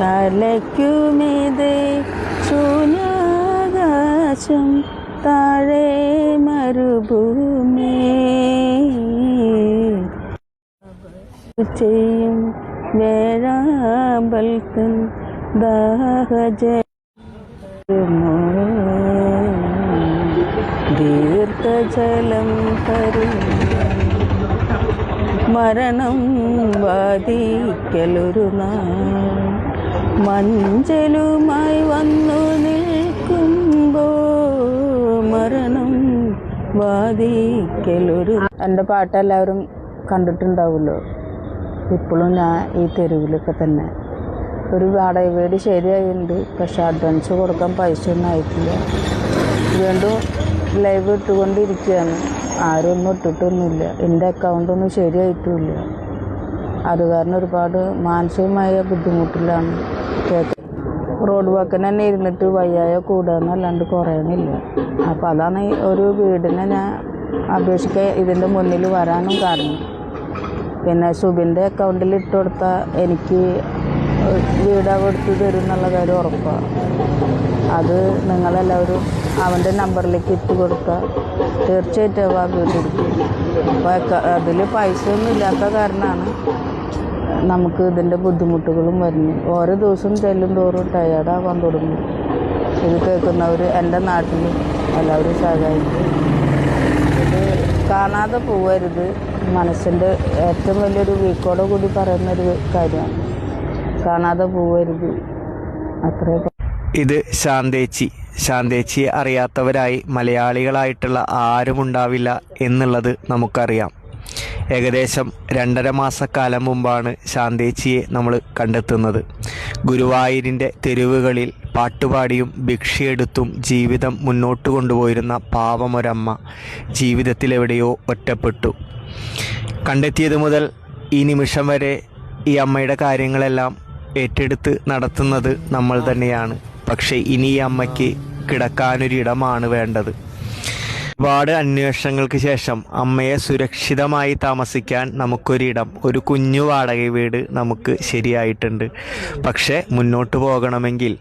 തലയ്ക്കുമീതെ ശൂന്യാകാശം താഴെ മരുഭൂമി. ചെയ്യും വേഴാമ്പൽക്കൻ ദാഹജ ദീർഘജലം തരും മരണം വാദിക്കലൊരു നാൾ. മഞ്ചലുമായി വന്നു നിൽക്കുമ്പോ മരണം വാദിക്കലൊരു എന്റെ പാട്ട് എല്ലാവരും കണ്ടിട്ടുണ്ടാവുമല്ലോ. ഇപ്പോഴും ഞാൻ ഈ തെരുവിലൊക്കെ തന്നെ. ഒരു വാടക വീട് ശരിയായിട്ടുണ്ട് പക്ഷെ അഡ്വാൻസ് കൊടുക്കാൻ പൈസ ഒന്നും ആയിട്ടില്ല. വീണ്ടും ലൈവ് ഇട്ടുകൊണ്ടിരിക്കുകയാണ്. ആരും ഒന്നും ഇട്ടിട്ടൊന്നുമില്ല. എന്റെ അക്കൗണ്ടൊന്നും ശരിയായിട്ടുമില്ല അത് കാരണം ഒരുപാട് മാനസികമായ ബുദ്ധിമുട്ടിലാണ് റോഡ് വക്കിന് തന്നെ ഇരുന്നിട്ട് വയ്യായ കൂടുകയെന്നല്ലാണ്ട് കുറയണില്ല. അപ്പം അതാണ് ഒരു വീടിനെ ഞാൻ അപേക്ഷിക്കാൻ ഇതിന്റെ മുന്നിൽ വരാനും കാരണം. പിന്നെ സുബിന്റെ അക്കൗണ്ടിൽ ഇട്ട് കൊടുത്താൽ എനിക്ക് വീട് എടുത്ത് തരും എന്നുള്ള കാര്യം ഉറപ്പാണ് അത് നിങ്ങളെല്ലാവരും അവന്റെ നമ്പറിലേക്ക് ഇട്ട് കൊടുക്കുക. തീർച്ചയായിട്ടും അവ ആ വീട് എടുക്കും അപ്പോൾ അതിൽ പൈസ ഒന്നും ഇല്ലാത്ത കാരണമാണ് നമുക്ക് ഇതിന്റെ ബുദ്ധിമുട്ടുകളും വരുന്നു ഓരോ ദിവസം ചെല്ലും തോറും ടയേർഡാവാൻ തുടങ്ങും. ഇത് കേൾക്കുന്നവർ എന്റെ നാട്ടിൽ എല്ലാവരും സഹായിക്കും. ഇത് കാണാതെ പോവരുത്. മനസ്സിന്റെ ഏറ്റവും വലിയൊരു വീക്കോടെ കൂടി പറയുന്നൊരു കാര്യമാണ്. കാണാതെ പോവരുത്. അത്രേ പ- ഇത് ശാന്തേച്ചി. ശാന്തേച്ചിയെ അറിയാത്തവരായി മലയാളികളായിട്ടുള്ള ആരുമുണ്ടാവില്ല എന്നുള്ളത് നമുക്കറിയാം. ഏകദേശം രണ്ടര മാസക്കാലം മുമ്പാണ് ശാന്തേച്ചിയെ നമ്മൾ കണ്ടെത്തുന്നത്. ഗുരുവായൂരിന്റെ തെരുവുകളിൽ പാട്ടുപാടിയും ഭിക്ഷയെടുത്തും ജീവിതം മുന്നോട്ട് കൊണ്ടുപോയിരുന്ന പാവമൊരമ്മ ജീവിതത്തിലെവിടെയോ ഒറ്റപ്പെട്ടു. കണ്ടെത്തിയത് മുതൽ ഈ നിമിഷം വരെ ഈ അമ്മയുടെ കാര്യങ്ങളെല്ലാം ഏറ്റെടുത്ത് നടത്തുന്നത് നമ്മൾ തന്നെയാണ്. പക്ഷേ ഇനി ഈ അമ്മയ്ക്ക് കിടക്കാനൊരിടമാണ് വേണ്ടത്. ഒരുപാട് അന്വേഷണങ്ങൾക്ക് ശേഷം അമ്മയെ സുരക്ഷിതമായി താമസിക്കാൻ നമുക്കൊരിടം ഒരു കുഞ്ഞു വാടക വീട് നമുക്ക് ശരിയായിട്ടുണ്ട്. പക്ഷേ മുന്നോട്ട് പോകണമെങ്കിൽ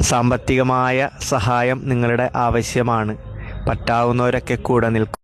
സാമ്പത്തികമായ സഹായം നിങ്ങളുടെ ആവശ്യമാണ്. പറ്റാവുന്നവരൊക്കെ കൂടെ നിൽക്കും.